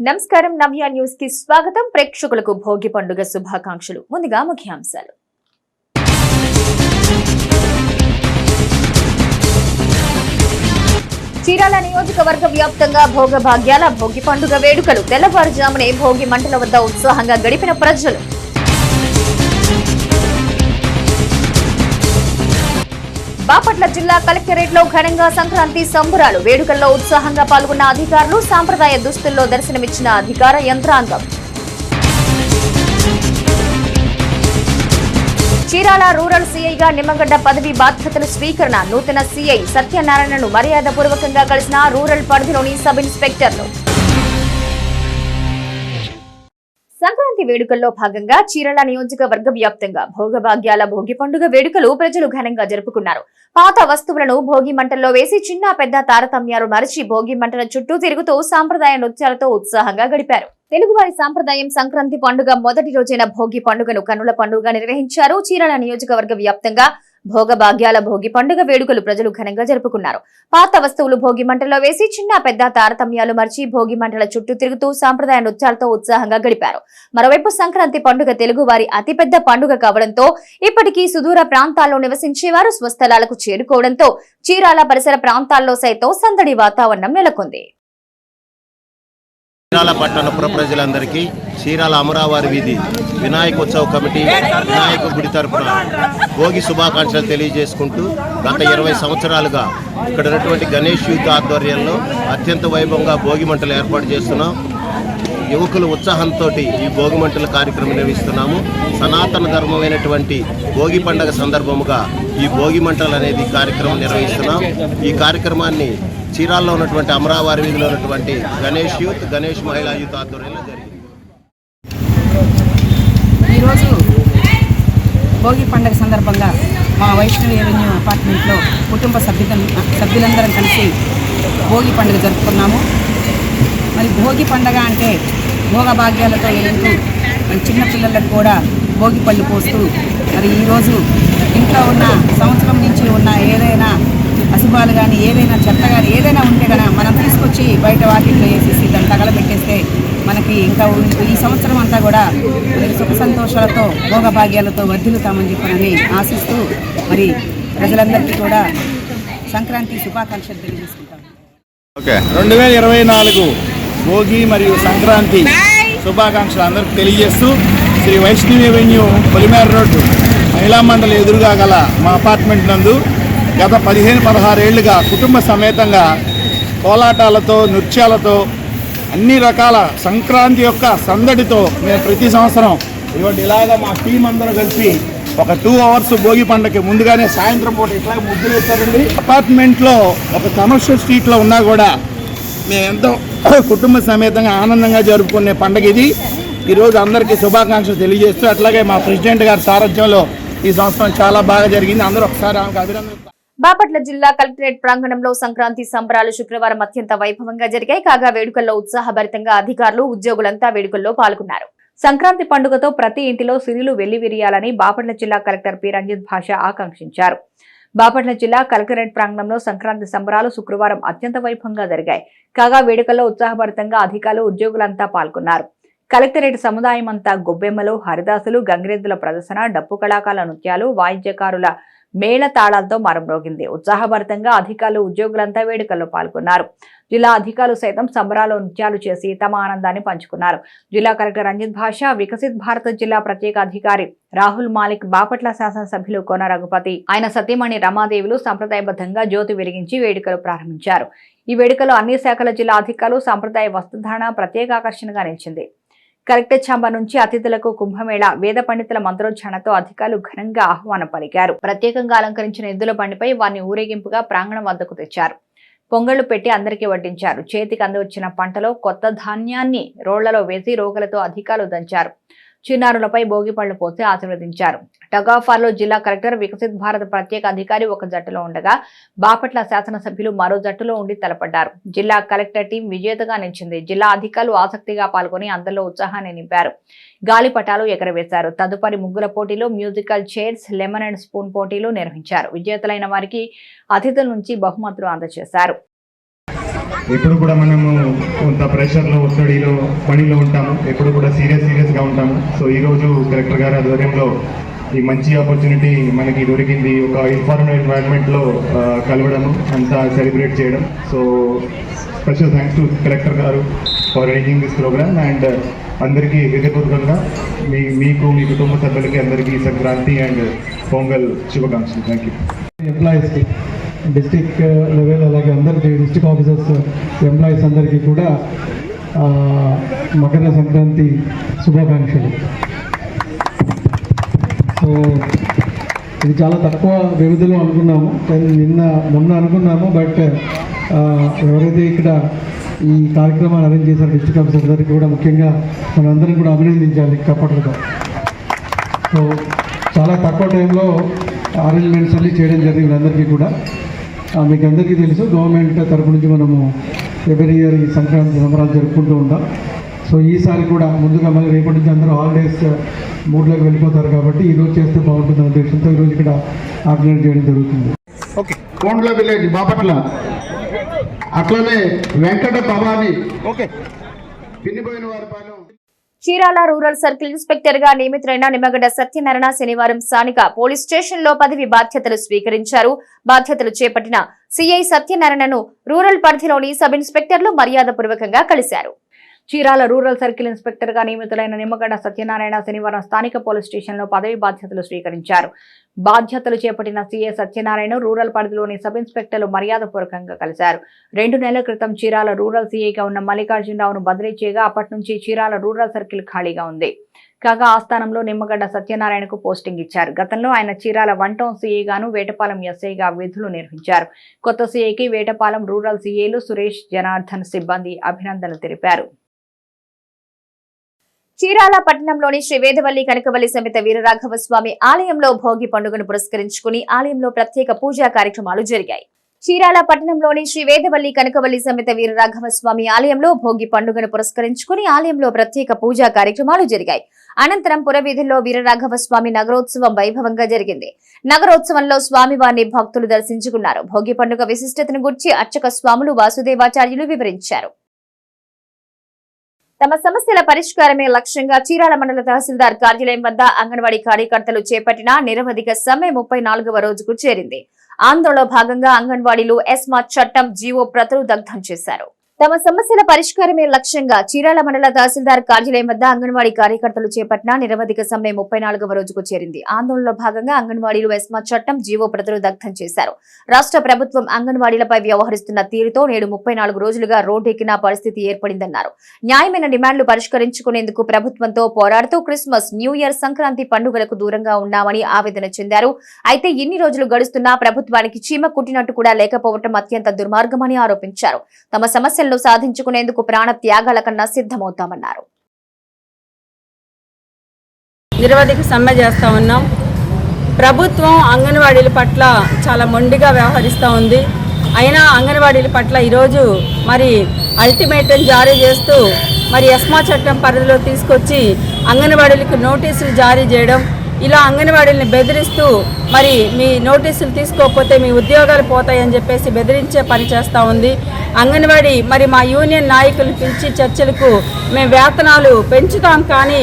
నమస్కారం. నవ్య న్యూస్కి స్వాగతం. ప్రేక్షకులకు భోగి పండుగ శుభాకాంక్షలు. ముందుగా ముఖ్యాంశాలు. చీరాల నియోజకవర్గ వ్యాప్తంగా భోగ భాగ్యాల భోగి పండుగ వేడుకలు. తెల్లవారుజామునే భోగి మంటల వద్ద ఉత్సాహంగా గడిపిన ప్రజలు బాపట్ల జిల్లా కలెక్టరేట్లో ఘనంగా సంక్రాంతి సంబురాలు. వేడుకల్లో ఉత్సాహంగా పాల్గొన్న అధికారులు సాంప్రదాయ దుస్తుల్లో దర్శనమిచ్చిన అధికార యంత్రాంగం. చీరాల రూరల్ సీఐగా నిమ్మగడ్డ పదవి బాధ్యతల స్వీకరణ. నూతన సీఐ సత్యనారాయణను మర్యాదపూర్వకంగా కలిసిన రూరల్ పరిధిలోని సబ్ ఇన్స్పెక్టర్లు సంక్రాంతి వేడుకల్లో భాగంగా చీరల నియోజకవర్గ వ్యాప్తంగా భోగభాగ్యాల భోగి పండుగ వేడుకలు ప్రజలు ఘనంగా జరుపుకున్నారు. పాత వస్తువులను భోగి మంటల్లో వేసి చిన్న పెద్ద తారతమ్యాలు మరచి భోగి మంటల చుట్టూ తిరుగుతూ సాంప్రదాయ నృత్యాలతో ఉత్సాహంగా గడిపారు. తెలుగువారి సాంప్రదాయం సంక్రాంతి పండుగ మొదటి రోజైన భోగి పండుగను కన్నుల పండుగ నిర్వహించారు. చీరాల నియోజకవర్గ వ్యాప్తంగా భోగ భాగ్యాల భోగి పండుగ వేడుకలు ప్రజలు ఘనంగా జరుపుకున్నారు. పాత వస్తువులు భోగి మంటల్లో వేసి చిన్న పెద్ద తారతమ్యాలు మర్చి భోగి మంటల చుట్టూ తిరుగుతూ సాంప్రదాయ నృత్యాలతో ఉత్సాహంగా గడిపారు. మరోవైపు సంక్రాంతి పండుగ తెలుగువారి అతిపెద్ద పండుగ కావడంతో ఇప్పటికీ సుదూర ప్రాంతాల్లో నివసించేవారు స్వస్థలాలకు చేరుకోవడంతో చీరాల పరిసర ప్రాంతాల్లో సైతం సందడి వాతావరణం నెలకొంది. చీరాల పట్టణ ప్రజలందరికీ చీరాల అమరావారి వీధి వినాయకోత్సవ కమిటీ వినాయక గుడి తరపున భోగి శుభాకాంక్షలు తెలియజేసుకుంటూ గత ఇరవై సంవత్సరాలుగా ఇక్కడ ఉన్నటువంటి గణేష్ యూత్ ఆధ్వర్యంలో అత్యంత వైభవంగా భోగి మంటలు ఏర్పాటు చేస్తున్నాం. యువకులు ఉత్సాహంతో ఈ భోగి మంటల కార్యక్రమం నిర్వహిస్తున్నాము. సనాతన ధర్మమైనటువంటి భోగి పండగ సందర్భముగా ఈ భోగి మంటలు అనేది కార్యక్రమం నిర్వహిస్తున్నాం. ఈ కార్యక్రమాన్ని చీరాల్లో ఉన్నటువంటి అమరావారి వీధిలో ఉన్నటువంటి గణేష్ యూత్ గణేష్ మహిళా యూత్ ఆధ్వర్యంలో జరిగింది. ఈరోజు భోగి పండుగ సందర్భంగా మా వైష్ణవి రెవెన్యూ అపార్ట్మెంట్లో కుటుంబ సభ్యుల సభ్యులందరం కలిసి భోగి పండుగ జరుపుకున్నాము. మరి భోగి పండుగ అంటే భోగభాగ్యాలతో వెళ్తూ మరి చిన్నపిల్లలకు కూడా భోగి పళ్ళు పోస్తూ మరి ఈరోజు ఇంట్లో ఉన్న సంవత్సరం నుంచి ఉన్న ఏదైనా అశుభాలు కానీ ఏదైనా చెత్త కానీ ఏదైనా ఉంటే కదా మనం తీసుకొచ్చి బయట వాకిట్లో వేసేసి దాన్ని తగలబెట్టేస్తే మనకి ఇంకా ఈ సంవత్సరం అంతా కూడా సుఖ సంతోషాలతో భోగభాగ్యాలతో వర్ధిల్లుతామని చెప్పనని ఆశిస్తూ మరి ప్రజలందరికీ కూడా సంక్రాంతి శుభాకాంక్షలు తెలియజేసుకుంటాం. ఓకే. రెండు వేల ఇరవై నాలుగు భోగి మరియు సంక్రాంతి శుభాకాంక్షలు అందరికి తెలియజేస్తూ శ్రీ వైష్ణవి అవెన్యూ పొలిమేర రోడ్డు మహిళా మండలి ఎదురుగా గల మా అపార్ట్మెంట్ నందు గత పదిహేను పదహారేళ్ళుగా కుటుంబ సమేతంగా కోలాటాలతో నృత్యాలతో అన్ని రకాల సంక్రాంతి యొక్క సందడితో మేము ప్రతి సంవత్సరం ఇవ్వండి ఇలాగ మా టీం అందరూ కలిసి ఒక టూ అవర్స్ భోగి పండగకి ముందుగానే సాయంత్రం పూట ఇట్లా ముద్దులు వేస్తారండి. అపార్ట్మెంట్లో ఒక కమర్షియల్ స్ట్రీట్లో ఉన్నా కూడా మేము ఎంతో కుటుంబ సమేతంగా ఆనందంగా జరుపుకునే పండగ ఇది. ఈరోజు అందరికీ శుభాకాంక్షలు తెలియజేస్తూ అట్లాగే మా ప్రెసిడెంట్ గారి సారథ్యంలో ఈ సంవత్సరం చాలా బాగా జరిగింది. అందరూ ఒకసారి ఆమెకు అభినందన బాపట్ల జిల్లా కలెక్టరేట్ ప్రాంగణంలో సంక్రాంతి సంబరాలు శుక్రవారం అత్యంత వైభవంగా జరిగాయి. కాగా వేడుకల్లో ఉత్సాహభరితంగా అధికారులు ఉద్యోగులంతా వేడుకల్లో పాల్గొన్నారు. సంక్రాంతి పండుగతో ప్రతి ఇంటిలో సిరిలు వెల్లివిరియాలని బాపట్ల జిల్లా కలెక్టర్ పి. రంజిత్ భాష ఆకాంక్షించారు. బాపట్ల జిల్లా కలెక్టరేట్ ప్రాంగణంలో సంక్రాంతి సంబరాలు శుక్రవారం అత్యంత వైభవంగా జరిగాయి. కాగా వేడుకల్లో ఉత్సాహభరితంగా అధికారులు ఉద్యోగులంతా పాల్గొన్నారు. కలెక్టరేట్ సముదాయం అంతా గొబ్బెమ్మలు హరిదాసులు గంగిరెద్దుల ప్రదర్శన డప్పు కళాకాల నృత్యాలు వాయిద్యకారుల మేళ తాళాలతో మరమ్రోగింది ఉత్సాహభరితంగా అధికారులు ఉద్యోగులంతా వేడుకల్లో పాల్గొన్నారు. జిల్లా అధికారులు సైతం సంబరాలు నృత్యాలు చేసి తమ ఆనందాన్ని పంచుకున్నారు. జిల్లా కలెక్టర్ రంజిత్ భాష వికసిత్ భారత్ జిల్లా ప్రత్యేక అధికారి రాహుల్ మాలిక్ బాపట్ల శాసనసభ్యులు కోన రఘుపతి ఆయన సతీమణి రమాదేవులు సంప్రదాయబద్ధంగా జ్యోతి వెలిగించి వేడుకలు ప్రారంభించారు. ఈ వేడుకలో అన్ని శాఖల జిల్లా అధికారులు సంప్రదాయ వస్త్రధారణ ప్రత్యేక ఆకర్షణగా నిలిచింది. కలెక్టర్ ఛాంబర్ నుంచి అతిథులకు కుంభమేళ వేద పండితుల మంత్రోచ్చారణతో అధికారులు ఘనంగా ఆహ్వానం పలికారు. ప్రత్యేకంగా అలంకరించిన ఎద్దుల బండిపై వారిని ఊరేగింపుగా ప్రాంగణం వద్దకు తెచ్చారు. పొంగళ్ళు పెట్టి అందరికీ వడ్డించారు. చేతికి అందవచ్చిన పంటలో కొత్త ధాన్యాన్ని రోళ్ళలో వేసి రోగులతో అధికారులు దంచారు. చిన్నారులపై భోగిపళ్ళు పోసి ఆశీర్వదించారు. టగాఫార్లో జిల్లా కలెక్టర్ వికసిత్ భారత్ ప్రత్యేక అధికారి ఒక జట్టులో ఉండగా బాపట్ల శాసనసభ్యులు మరో జట్టులో ఉండి తలపడ్డారు. జిల్లా కలెక్టర్ టీం విజేతగా నిలిచింది. జిల్లా అధికారులు ఆసక్తిగా పాల్గొని అందరిలో ఉత్సాహాన్ని నింపారు. గాలిపటాలు ఎగరవేశారు. తదుపరి ముగ్గుల పోటీలో musical chairs lemon and spoon పోటీలు నిర్వహించారు. విజేతలైన వారికి అతిథుల నుంచి బహుమతులు అందజేశారు. ఎప్పుడు కూడా మనము కొంత ప్రెషర్లో ఒత్తిడిలో పనిలో ఉంటాము. ఎప్పుడు కూడా సీరియస్ సీరియస్గా ఉంటాము. సో ఈరోజు కలెక్టర్ గారి ఆధ్వర్యంలో ఈ మంచి ఆపర్చునిటీ మనకి దొరికింది. ఒక ఇన్ఫార్మల్ ఎన్వైరన్మెంట్లో కలవడము అంతా సెలబ్రేట్ చేయడం. So special thanks to collector గారు for arranging this program and అందరికీ హృదయపూర్వకంగా మీ మీకు మీ కుటుంబ సభ్యులకి అందరికీ సంక్రాంతి అండ్ పొంగల్ శుభాకాంక్షలు. థ్యాంక్ యూ ఎంప్లాయీస్కి డిస్టిక్ లెవెల్ అలాగే అందరికీ డిస్టిక్ ఆఫీసర్స్ ఎంప్లాయీస్ అందరికీ కూడా మకర సంక్రాంతి శుభాకాంక్షలు. సో ఇది చాలా తక్కువ వ్యవధిలో అనుకున్నాము కానీ నిన్న మొన్న అనుకున్నాము బట్ ఎవరైతే ఇక్కడ ఈ కార్యక్రమాన్ని అరేంజ్ చేశారు డిస్టిక్ ఆఫీసర్ అందరికీ కూడా ముఖ్యంగా మనందరం కూడా అభినందించాలి కప్పట్లతో సో చాలా తక్కువ టైంలో అరేంజ్మెంట్స్ అన్నీ చేయడం జరిగింది అందరికీ కూడా. మీకు అందరికీ తెలుసు గవర్నమెంట్ తరపు నుంచి మనము ఎవ్రీ ఇయర్ ఈ సంక్రాంతి సంబరాలు జరుపుకుంటూ ఉంటాం. సో ఈసారి కూడా ముందుగా మళ్ళీ రేపటి నుంచి అందరూ హాలిడేస్ మూడ్లోకి వెళ్ళిపోతారు కాబట్టి ఈరోజు చేస్తే బాగుంటుంది ఉద్దేశంతో ఈరోజు ఇక్కడ ఆర్గనైజ్ చేయడం జరుగుతుంది. కోండ్ల విలేజ్ బాపట్ల. అట్లనే వెంకట భవాని. ఓకే. పిన్నిపోయిన వారి పాలెం. చీరాల రూరల్ సర్కిల్ ఇన్స్పెక్టర్గా నియమితులైన నిమ్మగడ్డ సత్యనారాయణ శనివారం స్థానిక పోలీస్ స్టేషన్లో పదవి బాధ్యతలు స్వీకరించారు. బాధ్యతలు చేపట్టిన సిఐ సత్యనారాయణను రూరల్ పరిధిలోని సబ్ ఇన్స్పెక్టర్లు మర్యాదపూర్వకంగా కలిశారు. చీరాల రూరల్ సర్కిల్ ఇన్స్పెక్టర్గా నియమితులైన నిమ్మగడ్డ సత్యనారాయణ శనివారం స్థానిక పోలీస్ స్టేషన్లో పదవి బాధ్యతలు స్వీకరించారు. బాధ్యతలు చేపట్టిన సీఏ సత్యనారాయణ రూరల్ పరిధిలోని సబ్ ఇన్స్పెక్టర్లు మర్యాదపూర్వకంగా కలిశారు. రెండు నెలల క్రితం చీరాల రూరల్ సీఏగా ఉన్న మల్లికార్జునరావును బదిలీ చేయగా అప్పటి నుంచి చీరాల రూరల్ సర్కిల్ ఖాళీగా ఉంది. కాగా ఆస్థానంలో నిమ్మగడ్డ సత్యనారాయణకు పోస్టింగ్ ఇచ్చారు. గతంలో ఆయన చీరాల వన్ టౌన్ సీఏగాను వేటపాలెం ఎస్ఐగా విధులు నిర్వహించారు. కొత్త సీఏకి వేటపాలెం రూరల్ సీఏలు సురేష్ జనార్దన్ సిబ్బంది అభినందనలు తెలిపారు. చీరాల పట్టణంలోని శ్రీ వేదవల్లి కనకవల్లి సమేత వీరరాఘవ స్వామి ఆలయంలో భోగి పండుగను పురస్కరించుకుని ఆలయంలో ప్రత్యేక పూజా కార్యక్రమాలు జరిగాయి. చీరాల పట్టణంలోని శ్రీ వేదవల్లి కనకవల్లి సమేత వీరరాఘవ స్వామి ఆలయంలో భోగి పండుగను పురస్కరించుకుని ఆలయంలో ప్రత్యేక పూజా కార్యక్రమాలు జరిగాయి. అనంతరం పురవీధుల్లో వీరరాఘవ స్వామి నగరోత్సవం వైభవంగా జరిగింది. నగరోత్సవంలో స్వామివారిని భక్తులు దర్శించుకున్నారు. భోగి పండుగ విశిష్టతను గుర్చి అర్చక స్వాములు వాసుదేవాచార్యులు వివరించారు. తమ సమస్యల పరిష్కారమే లక్ష్యంగా చీరాల మండల తహసీల్దార్ కార్యాలయం వద్ద అంగన్వాడీ కార్యకర్తలు చేపట్టిన నిరవధిక సమ్మె ముప్పై నాలుగవ రోజుకు చేరింది. ఆందోళనలో భాగంగా అంగన్వాడీలు ఎస్మా చట్టం జీవో ప్రతులు దగ్ధం చేశారు. తమ సమస్యల పరిష్కారమే లక్ష్యంగా చీరాల మండల తహసీల్దార్ కార్యాలయం వద్ద అంగన్వాడీ కార్యకర్తలు చేపట్టిన నిరవధిక సమ్మె ముప్పై నాలుగవ రోజుకు చేరింది. ఆందోళనలో భాగంగా అంగన్వాడీలు ఎస్మా చట్టం జీవో ప్రతులు దగ్ధం చేశారు. రాష్ట్ర ప్రభుత్వం అంగన్వాడీలపై వ్యవహరిస్తున్న తీరుతో నేడు ముప్పై నాలుగు రోజులుగా రోడ్డెక్కిన పరిస్థితి ఏర్పడిందన్నారు. న్యాయమైన డిమాండ్లు పరిష్కరించుకునేందుకు ప్రభుత్వంతో పోరాడుతూ క్రిస్మస్ న్యూ ఇయర్ సంక్రాంతి పండుగలకు దూరంగా ఉన్నామని ఆవేదన చెందారు. అయితే ఇన్ని రోజులు గడుస్తున్నా ప్రభుత్వానికి చీమ కుట్టినట్టు కూడా లేకపోవటం అత్యంత దుర్మార్గమని ఆరోపించారు. తమ సమస్యలను సాధించుకునేందుకు ప్రాణ త్యాగాల కన్నా సిద్ధమవుతామన్నారు. నిరవధిక సమ్మె చేస్తూ ఉన్నాం. ప్రభుత్వం అంగన్వాడీల పట్ల చాలా మొండిగా వ్యవహరిస్తూ ఉంది. అయినా అంగన్వాడీల పట్ల ఈరోజు మరి అల్టిమేటం జారీ చేస్తూ మరి ఎస్మా చట్టం పరిధిలో తీసుకొచ్చి అంగన్వాడీలకు నోటీసులు జారీ చేయడం ఇలా అంగన్వాడీలను బెదిరిస్తూ మరి మీ నోటీసులు తీసుకోకపోతే మీ ఉద్యోగాలు పోతాయని చెప్పేసి బెదిరించే పని చేస్తూ ఉంది. అంగన్వాడీ మరి మా యూనియన్ నాయకులు పిలిచి చర్చలకు మేము వేతనాలు పెంచుతాం కానీ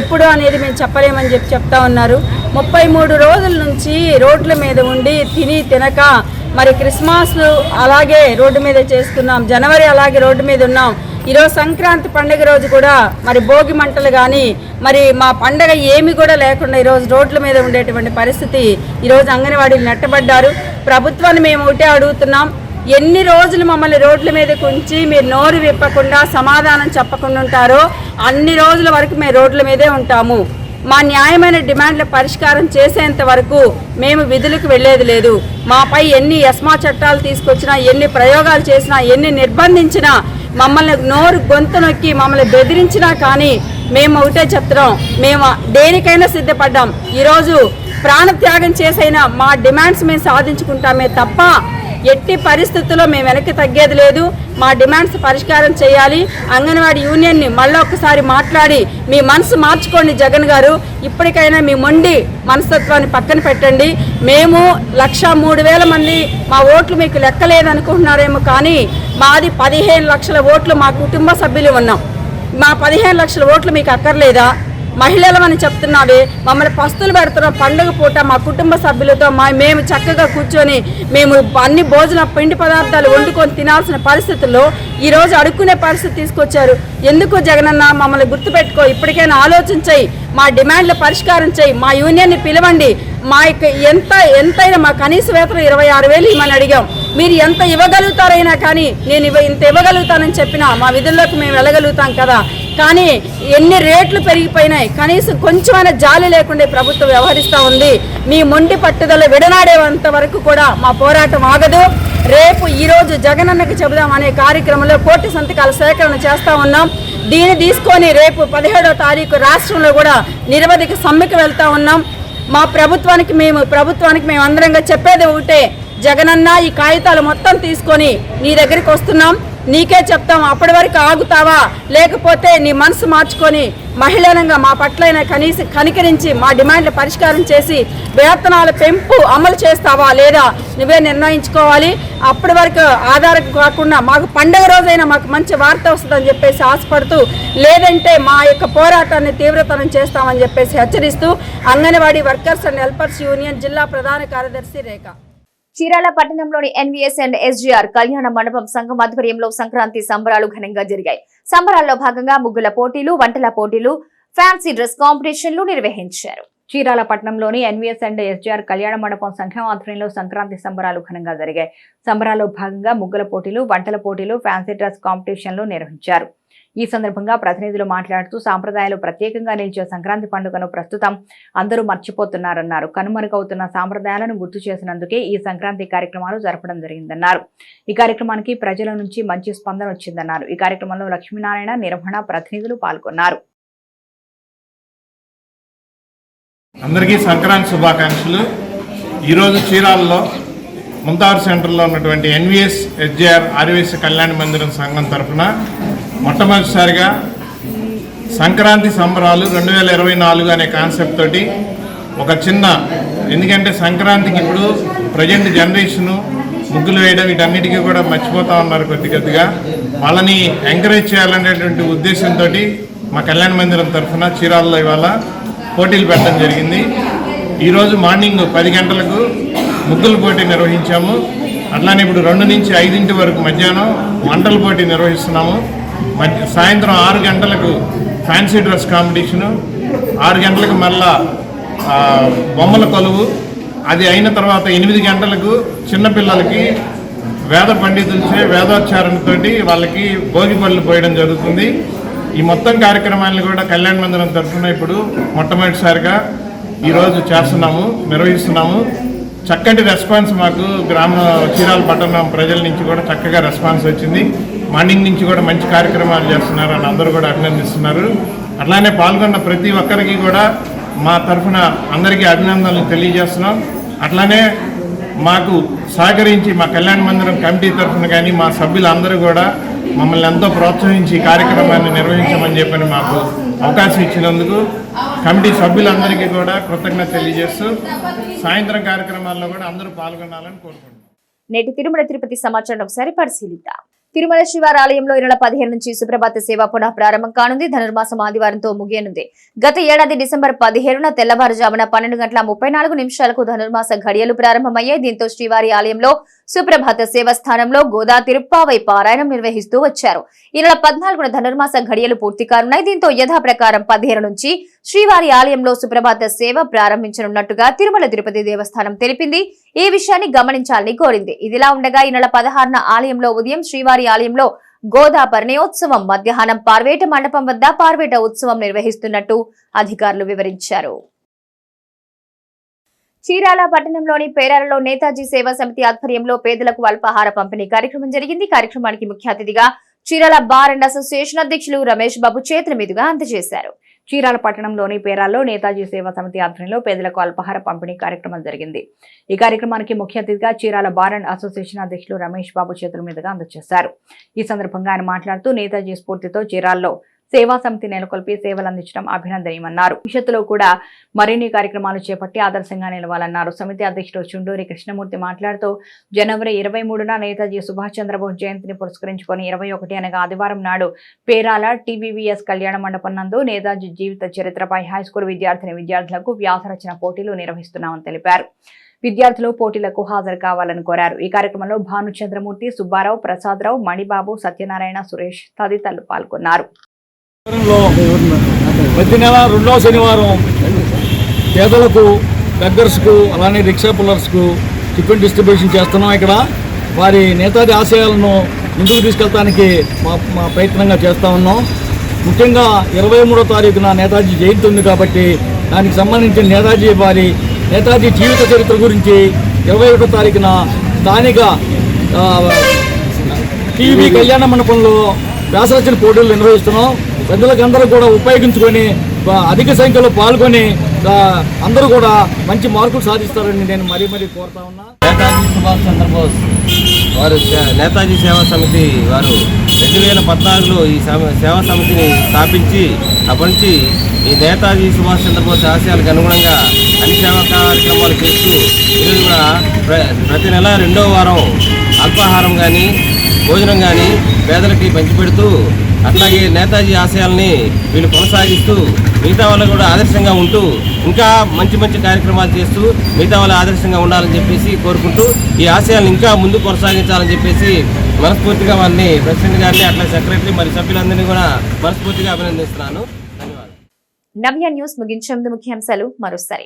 ఎప్పుడు అనేది మేము చెప్పలేమని చెప్పి చెప్తా ఉన్నారు. ముప్పై మూడు రోజుల నుంచి రోడ్ల మీద ఉండి తిని తినక మరి క్రిస్మస్ అలాగే రోడ్డు మీద చేస్తున్నాం. జనవరి అలాగే రోడ్డు మీద ఉన్నాం. ఈరోజు సంక్రాంతి పండుగ రోజు కూడా మరి భోగి మంటలు కానీ మరి మా పండగ ఏమి కూడా లేకుండా ఈరోజు రోడ్ల మీద ఉండేటువంటి పరిస్థితి ఈరోజు అంగన్వాడీలు నెట్టబడ్డారు. ప్రభుత్వాన్ని మేము ఒకటే అడుగుతున్నాం. ఎన్ని రోజులు మమ్మల్ని రోడ్ల మీదకి ఉంచి మీరు నోరు విప్పకుండా సమాధానం చెప్పకుండా ఉంటారో అన్ని రోజుల వరకు మేము రోడ్ల మీదే ఉంటాము. మా న్యాయమైన డిమాండ్ల పరిష్కారం చేసేంత వరకు మేము విధులకు వెళ్ళేది లేదు. మాపై ఎన్ని ఎస్మా చట్టాలు తీసుకొచ్చినా ఎన్ని ప్రయోగాలు చేసినా ఎన్ని నిర్బంధించినా మమ్మల్ని నోరు గొంతు నొక్కి మమ్మల్ని బెదిరించినా కానీ మేము ఒకటే చెప్తున్నాం. మేము దేనికైనా సిద్ధపడ్డాం. ఈరోజు ప్రాణత్యాగం చేసైనా మా డిమాండ్స్ మేము సాధించుకుంటామే తప్ప ఎట్టి పరిస్థితుల్లో మేము వెనక్కి తగ్గేది లేదు. మా డిమాండ్స్ పరిష్కారం చేయాలి. అంగన్వాడీ యూనియన్ని మళ్ళీ ఒకసారి మాట్లాడి మీ మనసు మార్చుకోండి జగన్ గారు. ఇప్పటికైనా మీ మొండి మనస్తత్వాన్ని పక్కన పెట్టండి. మేము లక్ష మూడు వేల మంది మా ఓట్లు మీకు లెక్కలేదనుకుంటున్నారేమో కానీ మాది పదిహేను లక్షల ఓట్లు మా కుటుంబ సభ్యులు ఉన్నాం. మా పదిహేను లక్షల ఓట్లు మీకు అక్కర్లేదా? మహిళలమని చెప్తున్నావే. మమ్మల్ని పస్తులు పెడుతున్నాం పండుగ పూట మా కుటుంబ సభ్యులతో మా మేము చక్కగా కూర్చొని మేము అన్ని భోజన పిండి పదార్థాలు వండుకొని తినాల్సిన పరిస్థితుల్లో ఈరోజు అడుక్కునే పరిస్థితి తీసుకొచ్చారు. ఎందుకు జగనన్న మమ్మల్ని గుర్తుపెట్టుకో ఇప్పటికైనా ఆలోచించాయి మా డిమాండ్లు పరిష్కారం చేయి మా యూనియన్ని పిలవండి. మా యొక్క ఎంత ఎంతైనా మా కనీస వేతనం ఇరవై ఆరు వేలు ఇవ్వమని అడిగాం. మీరు ఎంత ఇవ్వగలుగుతారైనా కానీ నేను ఇవ్వ ఇంత ఇవ్వగలుగుతానని చెప్పినా మా విధుల్లోకి మేము వెళ్ళగలుగుతాం కదా. కానీ ఎన్ని రేట్లు పెరిగిపోయినాయి కనీసం కొంచెమైనా జాలి లేకుండా ప్రభుత్వం వ్యవహరిస్తూ ఉంది. మీ మొండి పట్టుదల విడనాడేంత వరకు కూడా మా పోరాటం ఆగదు. రేపు ఈరోజు జగనన్నకు చెబుదాం అనే కార్యక్రమంలో కోటి సంతకాల సేకరణ చేస్తూ ఉన్నాం. దీన్ని తీసుకొని రేపు పదిహేడో తారీఖు రాష్ట్రంలో కూడా నిరవధిక సమ్మెకి వెళ్తూ ఉన్నాం. మా ప్రభుత్వానికి మేము ప్రభుత్వానికి మేము అందరంగా చెప్పేది ఒకటే. జగనన్న ఈ కాగితాలు మొత్తం తీసుకొని నీ దగ్గరికి వస్తున్నాం. నీకే చెప్తాం అప్పటి వరకు ఆగుతావా? లేకపోతే నీ మనసు మార్చుకొని మహిళనంగా మా పట్లైన కనీస కనికరించి మా డిమాండ్లు పరిష్కారం చేసి వేతనాల పెంపు అమలు చేస్తావా లేదా నువ్వే నిర్ణయించుకోవాలి. అప్పటి వరకు ఆధారం కాకుండా మాకు పండగ రోజైనా మాకు మంచి వార్త వస్తుందని చెప్పేసి ఆశపడుతూ లేదంటే మా యొక్క పోరాటాన్ని తీవ్రతరం చేస్తామని చెప్పేసి హెచ్చరిస్తూ anganwadi workers and helpers union జిల్లా ప్రధాన కార్యదర్శి రేఖ. చీరాల పట్టణంలోని ఎన్వీఎస్ అండ్ ఎస్జీఆర్ కళ్యాణ మండపం సంఘం ఆధ్వర్యంలో సంక్రాంతి సంబరాలు ఘనంగా జరిగాయి. సంబరాల్లో భాగంగా ముగ్గుల పోటీలు వంటల పోటీలు ఫ్యాన్సీ డ్రెస్ కాంపిటీషన్లు నిర్వహించారు. చీరాల పట్టణంలోని ఎన్వీఎస్ అండ్ ఎస్జీఆర్ కళ్యాణ మండపం సంఘం ఆధ్వర్యంలో సంక్రాంతి సంబరాలు ఘనంగా జరిగాయి. సంబరాల్లో భాగంగా ముగ్గుల పోటీలు వంటల పోటీలు ఫ్యాన్సీ డ్రెస్ కాంపిటీషన్లు నిర్వహించారు. ఈ సందర్భంగా ప్రతినిధులు మాట్లాడుతూ సాంప్రదాయాలు ప్రత్యేకంగా నిలిచే సంక్రాంతి పండుగను ప్రస్తుతం అందరూ మర్చిపోతున్నారన్నారు. కనుమరుగవుతున్న సాంప్రదాయాలను గుర్తు చేసినందుకే ఈ సంక్రాంతి కార్యక్రమాలు జరపడం జరిగిందన్నారు. ఈ కార్యక్రమానికి ప్రజల నుంచి మంచి స్పందన వచ్చిందన్నారు. ఈ కార్యక్రమంలో లక్ష్మీనారాయణ నిర్వహణ ప్రతినిధులు పాల్గొన్నారు. అందరికీ సంక్రాంతి శుభాకాంక్షలు. ఈరోజు చీరాల్లో ముంతారు సెంటర్లో ఉన్నటువంటి ఎన్విఎస్ హెచ్జేఆర్ ఆర్వీఎస్ కళ్యాణ మందిరం సంఘం తరఫున మొట్టమొదటిసారిగా సంక్రాంతి సంబరాలు రెండు వేల ఇరవై నాలుగు అనే కాన్సెప్ట్ తోటి ఒక చిన్న ఎందుకంటే సంక్రాంతికి ఇప్పుడు ప్రజెంట్ జనరేషను ముగ్గులు వేయడం వీటన్నిటికీ కూడా మర్చిపోతా ఉన్నారు కొద్ది కొద్దిగా. వాళ్ళని ఎంకరేజ్ చేయాలనేటువంటి ఉద్దేశంతో మా కళ్యాణ మందిరం తరఫున చీరాల్లో ఇవాళ పోటీలు పెట్టడం జరిగింది. ఈరోజు మార్నింగ్ పది గంటలకు ముగ్గుల పోటీ నిర్వహించాము. అట్లానే ఇప్పుడు రెండు నుంచి ఐదింటి వరకు మధ్యాహ్నం వంటల పోటీ నిర్వహిస్తున్నాము. మధ్య సాయంత్రం ఆరు గంటలకు ఫ్యాన్సీ డ్రెస్ కాంపిటీషను. ఆరు గంటలకు మళ్ళా బొమ్మల కొలువు. అది అయిన తర్వాత ఎనిమిది గంటలకు చిన్నపిల్లలకి వేద పండితులచే వేదోచ్చారణతోటి వాళ్ళకి భోగి పళ్ళు పోయడం జరుగుతుంది. ఈ మొత్తం కార్యక్రమాలను కూడా కళ్యాణ మందిరం తరఫున ఇప్పుడు మొట్టమొదటిసారిగా ఈరోజు చేస్తున్నాము నిర్వహిస్తున్నాము. చక్కటి రెస్పాన్స్ మాకు గ్రామ చీరాల పట్టణం ప్రజల నుంచి కూడా చక్కగా రెస్పాన్స్ వచ్చింది. మార్నింగ్ నుంచి కూడా మంచి కార్యక్రమాలు చేస్తున్నారు. అని అందరూ కూడా అభినందిస్తున్నారు. అట్లానే పాల్గొన్న ప్రతి ఒక్కరికి కూడా మా తరఫున అందరికీ అభినందనలు తెలియజేస్తున్నాం. అట్లానే మాకు సహకరించి మా కళ్యాణ మందిరం కమిటీ తరఫున కానీ మా సభ్యులందరూ కూడా మమ్మల్ని ఎంతో ప్రోత్సహించి కార్యక్రమాన్ని నిర్వహించమని చెప్పని మాకు అవకాశం ఇచ్చినందుకు కమిటీ సభ్యులందరికీ కూడా కృతజ్ఞత తెలియజేస్తూ సాయంత్రం కార్యక్రమాల్లో కూడా అందరూ పాల్గొనాలని కోరుకుంటున్నాం. నేటి తిరుమల తిరుపతి సమాచారం ఒకసారి పరిశీలిద్దాం. తిరుమల శివారాలయంలో ఈ నెల పదిహేను నుంచి సుప్రభాత సేవ పునః ప్రారంభం కానుంది. ధనుర్మాసం ఆదివారంతో ముగియనుంది. గత ఏడాది డిసెంబర్ పదిహేడున తెల్లవారుజామున పన్నెండు గంటల ముప్పై నిమిషాలకు ధనుర్మాస ఘడియలు ప్రారంభమయ్యాయి. దీంతో శ్రీవారి ఆలయంలో సుప్రభాత సేవ స్థానంలో గోదా తిరుప్పావై పారాయణం నిర్వహిస్తూ వచ్చారు. ఈ నెల పద్నాలుగున ధనుర్మాస ఘడియలు పూర్తి కానున్నాయి. దీంతో యథాప్రకారం పదిహేను నుంచి శ్రీవారి ఆలయంలో సుప్రభాత సేవ ప్రారంభించనున్నట్టుగా తిరుమల తిరుపతి దేవస్థానం తెలిపింది. ఈ విషయాన్ని గమనించాలని కోరింది. ఇదిలా ఉండగా ఈ నెల పదహారున ఆలయంలో ఉదయం శ్రీవారి ఆలయంలో గోదా పరిణయోత్సవం మధ్యాహ్నం పార్వేట మండపం వద్ద పార్వేట ఉత్సవం నిర్వహిస్తున్నట్టు అధికారులు వివరించారు. చీరాల పట్టణంలోని పేరాలలో నేతాజీ సేవా సమితి ఆధ్వర్యంలో పేదలకు అల్పాహార పంపిణీ కార్యక్రమం జరిగింది. కార్యక్రమానికి ముఖ్య అతిథిగా చీరాల బార్ అండ్ అసోసియేషన్ అధ్యక్షులు రమేష్ బాబు చేతుల మీదుగా అందజేశారు. చీరాల పట్టణంలోని పేరాల్లో నేతాజీ సేవా సమితి ఆధ్వర్యంలో పేదలకు అల్పాహార పంపిణీ కార్యక్రమం జరిగింది. ఈ కార్యక్రమానికి ముఖ్య అతిథిగా చీరాల బార్ అండ్ అసోసియేషన్ అధ్యక్షులు రమేష్ బాబు చేతుల మీదుగా అందజేశారు. ఈ సందర్భంగా ఆయన మాట్లాడుతూ నేతాజీ స్ఫూర్తితో చీరాల్లో సేవా సమితి నెలకొల్పి సేవలు అందించడం అభినందనీయమన్నారు. భవిష్యత్తులో కూడా మరిన్ని కార్యక్రమాలు చేపట్టి ఆదర్శంగా నిలవాలన్నారు. సమితి అధ్యక్షుడు చుండూరి కృష్ణమూర్తి మాట్లాడుతూ జనవరి ఇరవై మూడున నేతాజీ సుభాష్ చంద్రబోస్ జయంతిని పురస్కరించుకొని ఇరవై ఒకటి అనగా ఆదివారం నాడు పేరాల టీవీవీఎస్ కళ్యాణ మండపం నందు నేతాజీ జీవిత చరిత్రపై హైస్కూల్ విద్యార్థిని విద్యార్థులకు వ్యాసరచన పోటీలు నిర్వహిస్తున్నామని తెలిపారు. విద్యార్థులు పోటీలకు హాజరు కావాలని కోరారు. ఈ కార్యక్రమంలో భానుచంద్రమూర్తి సుబ్బారావు ప్రసాదరావు మణిబాబు సత్యనారాయణ సురేష్ తదితరులు పాల్గొన్నారు. ప్రతి నెల రెండవ శనివారం పేదలకు బెగ్గర్స్కు అలానే రిక్షా పుల్లర్స్కు టిఫిన్ డిస్ట్రిబ్యూషన్ చేస్తున్నాం ఇక్కడ. వారి నేతాజీ ఆశయాలను ముందుకు తీసుకెళ్తానికి మా మా ప్రయత్నంగా చేస్తూ ఉన్నాం. ముఖ్యంగా ఇరవై మూడో తారీఖున నేతాజీ జయంతి ఉంది కాబట్టి దానికి సంబంధించిన నేతాజీ వారి నేతాజీ జీవిత చరిత్ర గురించి ఇరవై ఒకటో తారీఖున స్థానిక టీవీ కళ్యాణ మండపంలో వ్యాసరచన పోటీలు నిర్వహిస్తున్నాం. ప్రజలకందరూ కూడా ఉపయోగించుకొని అధిక సంఖ్యలో పాల్గొని అందరూ కూడా మంచి మార్కులు సాధిస్తారని నేను మరీ మరీ కోరుతా ఉన్నా. నేతాజీ సుభాష్ చంద్రబోస్ వారు నేతాజీ సేవా సమితి వారు రెండు వేల పద్నాలుగులో ఈ సేవా సమితిని స్థాపించి అప్పటి నుంచి ఈ నేతాజీ సుభాష్ చంద్రబోస్ ఆశయాలకు అనుగుణంగా అన్ని సేవా కార్యక్రమాలు చేస్తూ ఈరోజు కూడా ప్ర- ప్రతి నెల రెండో వారం అల్పాహారం కానీ భోజనం కానీ పేదలకి పంచిపెడుతూ అట్లాగే నేతాజీ ఆశయాల్ని వీళ్ళు కొనసాగిస్తూ మిగతా వాళ్ళు కూడా ఆదర్శంగా ఉంటూ ఇంకా మంచి మంచి కార్యక్రమాలు చేస్తూ మిగతా వాళ్ళు ఆదర్శంగా ఉండాలని చెప్పేసి కోరుకుంటూ ఈ ఆశయాలను ఇంకా ముందు కొనసాగించాలని చెప్పేసి మనస్ఫూర్తిగా వాళ్ళని ప్రెసిడెంట్ గారిని అట్లా సెక్రటరీ మరి సభ్యులందరినీ కూడా మనస్ఫూర్తిగా అభినందిస్తున్నాను. ధన్యవాదాలు. నవ్య న్యూస్ ముగించే ముందు ముఖ్యాంశాలు మరోసారి.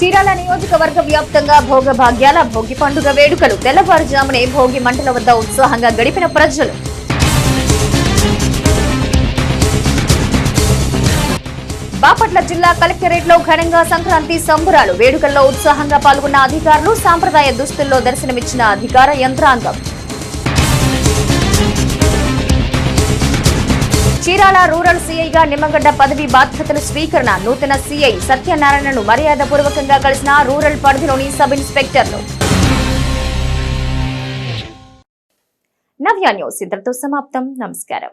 చీరాల నియోజకవర్గ వ్యాప్తంగా భోగ భాగ్యాల భోగి పండుగ వేడుకలు. తెల్లవారుజామునే భోగి మంటల వద్ద ఉత్సాహంగా గడిపిన ప్రజలు. బాపట్ల జిల్లా కలెక్టరేట్లో ఘనంగా సంక్రాంతి సంబురాలు. వేడుకల్లో ఉత్సాహంగా పాల్గొన్న అధికారులు సాంప్రదాయ దుస్తుల్లో దర్శనమిచ్చిన అధికార యంత్రాంగం. చీరాల రూరల్ సీఐగా నిమ్మగడ్డ పదవి బాధ్యతల స్వీకరణ. నూతన సీఐ సత్యనారాయణను మర్యాదపూర్వకంగా కలిసిన రూరల్ పరిధిలోని సబ్ ఇన్స్పెక్టర్లు. నవ్య న్యూస్ ఇంతటితో సమాప్తం. నమస్కారం.